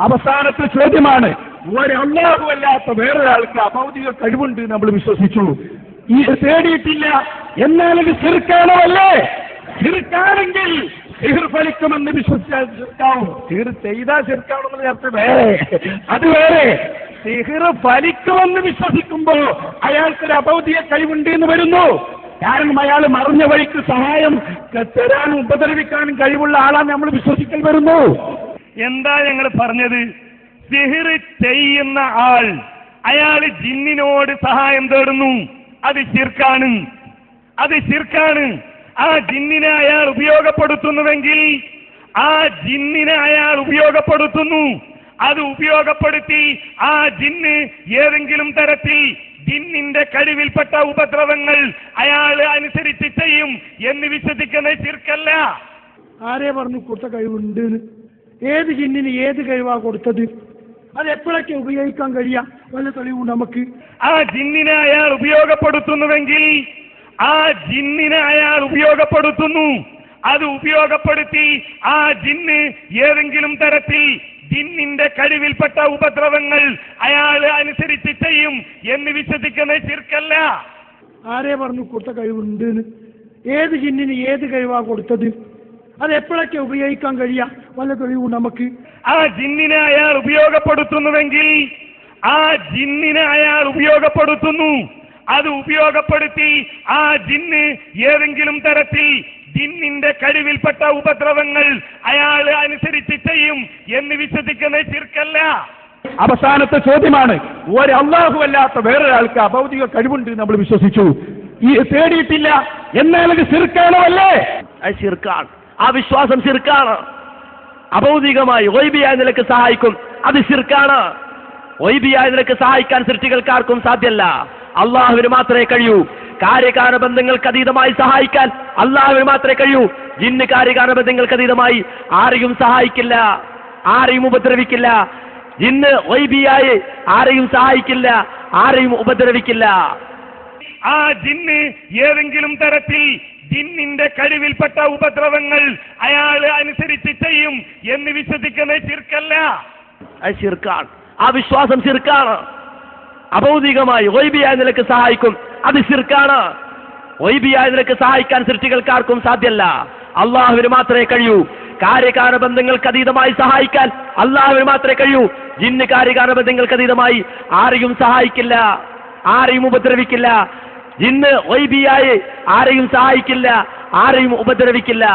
അവസാനത്തെ ചോദ്യമാണ് ഒരു അല്ലാഹുവല്ലാത്ത വേറൊരാൾക്ക് അഭൗതിക കഴിവുണ്ട് നമ്മൾ വിശ്വസിച്ചു. ഈ തേടിയിട്ടില്ല. എന്നാൽ ഇത് ചെറുക്കാണോ അല്ലേ ചെറുക്കാണെങ്കിൽ സിഹിർ ഫലിക്കുമെന്ന് വിശ്വസിച്ചാൽ ചെറുക്കാവും. സിഹിർ ചെയ്താൽ ചെറുക്കാണെന്നുള്ള നേരത്തെ വേറെ. അത് വേറെ. സിഹിർ ഫലിക്കുമെന്ന് വിശ്വസിക്കുമ്പോൾ അയാൾക്കൊരു അഭൗതിക കഴിവുണ്ട് എന്ന് വരുന്നു. കാരണം അയാൾ മറിഞ്ഞ വഴിക്ക് സഹായം തരാനും ഉപദ്രവിക്കാനും കഴിവുള്ള ആളാണ് നമ്മൾ വിശ്വസിക്കൽ വരുന്നു. എന്താ ഞങ്ങൾ പറഞ്ഞത്? സിഹിർ ചെയ്യുന്ന ആൾ അയാൾ ജിന്നിനോട് സഹായം തേടുന്നു. അത് ശിർക്കാണ്. അത് ശിർക്കാണ്. ആ ജിന്നിനെ അയാൾ ഉപയോഗപ്പെടുത്തുന്നുവെങ്കിൽ ആ ജിന്നിനെ അയാൾ ഉപയോഗപ്പെടുത്തുന്നു. അത് ഉപയോഗപ്പെടുത്തി ആ ജിന്ന് ഏതെങ്കിലും തരത്തിൽ ജിന്നിന്റെ കഴിവിൽപ്പെട്ട ഉപദ്രവങ്ങൾ അയാൾ അനുസരിച്ച് ചെയ്യും എന്ന് വിശ്വസിക്കുന്ന ചിർക്കല്ല ആരെ പറഞ്ഞു കൂട്ട കഴിവുണ്ട് ഏത് ജിന്നിന് ഏത് കഴിവാ കൊടുത്തത്? അത് എപ്പോഴൊക്കെ ഉപയോഗിക്കാൻ കഴിയാ? വല്ല തെളിവും നമുക്ക്? ആ ജിന്നിനെ അയാൾ ഉപയോഗപ്പെടുത്തുന്നുവെങ്കിൽ ആ ജിന്നിനെ അയാൾ ഉപയോഗപ്പെടുത്തുന്നു. അത് ഉപയോഗപ്പെടുത്തി ആ ജിന്ന് ഏതെങ്കിലും തരത്തിൽ ജിന്നിന്റെ കഴിവിൽപ്പെട്ട ഉപദ്രവങ്ങൾ അയാൾ അനുസരിച്ച് ചെയ്യും എന്ന് വിശ്വസിക്കുന്ന ചിർക്കല്ല ആരെ പറഞ്ഞു കൊടുത്ത കഴിവുണ്ട് ഏത് ജിന്നിന് ഏത് കഴിവാ കൊടുത്തത്? അത് എപ്പോഴൊക്കെ ഉപയോഗിക്കാൻ കഴിയാ? വല്ല തെളിവും നമുക്ക് ആ ജിന്നിനെ അയാൾ ഉപയോഗപ്പെടുത്തുന്നുവെങ്കിൽ ആ ജിന്നിനെ അയാൾ ഉപയോഗപ്പെടുത്തുന്നു. അത് ഉപയോഗപ്പെടുത്തി ആ ജിന്ന് ഏതെങ്കിലും തരത്തിൽ ജിന്നിന്റെ കഴിവിൽപ്പെട്ട ഉപദ്രവങ്ങൾ അയാൾ അനുസരിച്ച് ചെയ്യും എന്ന് വിശ്വസിക്കുന്ന ചിർക്കല്ല അവസാനത്തെ ചോദ്യമാണ് ഒരു അല്ലാഹുവല്ലാത്ത വേറൊരാൾക്ക് അഭൗതിക കഴിവുണ്ട് നമ്മൾ വിശ്വസിച്ചു. ഈ തേടിയിട്ടില്ല എന്നാൽ ഇത് ചെറുക്കാണോ അല്ലേ? അത് ശിർക്കാണ്. ആ വിശ്വാസം ശിർക്കാണ്. അഭൗതികമായി ഒയ്ബിയായ നിലയ്ക്ക് സഹായിക്കും. അത് ശിർക്കാണ്. ഒയ്ബിയായ നിലയ്ക്ക് സഹായിക്കാൻ സൃഷ്ടികൾക്കാർക്കും സാധ്യല്ല. അള്ളാഹുവിന് മാത്രമേ കഴിയൂ. കാര്യകാരണ ബന്ധങ്ങൾക്ക് അതീതമായി സഹായിക്കാൻ അള്ളാഹുവിന് മാത്രമേ കഴിയൂ. ജിന്ന് കാര്യകാരണ ബന്ധങ്ങൾക്ക് അതീതമായി ആരെയും സഹായിക്കില്ല. ആരെയും ഉപദ്രവിക്കില്ല. ജിന്ന് ഒയ്ബിയായി ആരെയും സഹായിക്കില്ല. ആരെയും ഉപദ്രവിക്കില്ല. ആ ജിന്ന് ഏതെങ്കിലും തരത്തിൽ ജിന്നിന്റെ കഴിവിൽപ്പെട്ട ഉപദ്രവങ്ങൾ അയാൾ അനുസരിച്ച് ചെയ്യും എന്ന് വിശ്വസിക്കുന്ന ചിർക്കല്ല അത് ശിർക്കാണ്. ആ വിശ്വാസം ചിർക്കാണ് അഭൗതികമായി ഒയ്ബിയായ നിലയ്ക്ക് സഹായിക്കും. അത് ചിർക്കാണ് ഒയ്ബിയായ നിലയ്ക്ക് സഹായിക്കാൻ സൃഷ്ടികൾക്കാർക്കും സാധ്യല്ല. അള്ളാഹുവിന് മാത്രമേ കഴിയൂ. കാര്യകാരണ ബന്ധങ്ങൾക്ക് അതീതമായി സഹായിക്കാൻ അള്ളാഹുവിന് മാത്രമേ കഴിയൂ. ജിന്ന് കാര്യകാരണ ബന്ധങ്ങൾക്ക് അതീതമായി ആരെയും സഹായിക്കില്ല. ആരെയും ഉപദ്രവിക്കില്ല. ജിന്ന് വൈബിയായി ആരെയും സഹായിക്കില്ല ആരെയും ഉപദ്രവിക്കില്ല.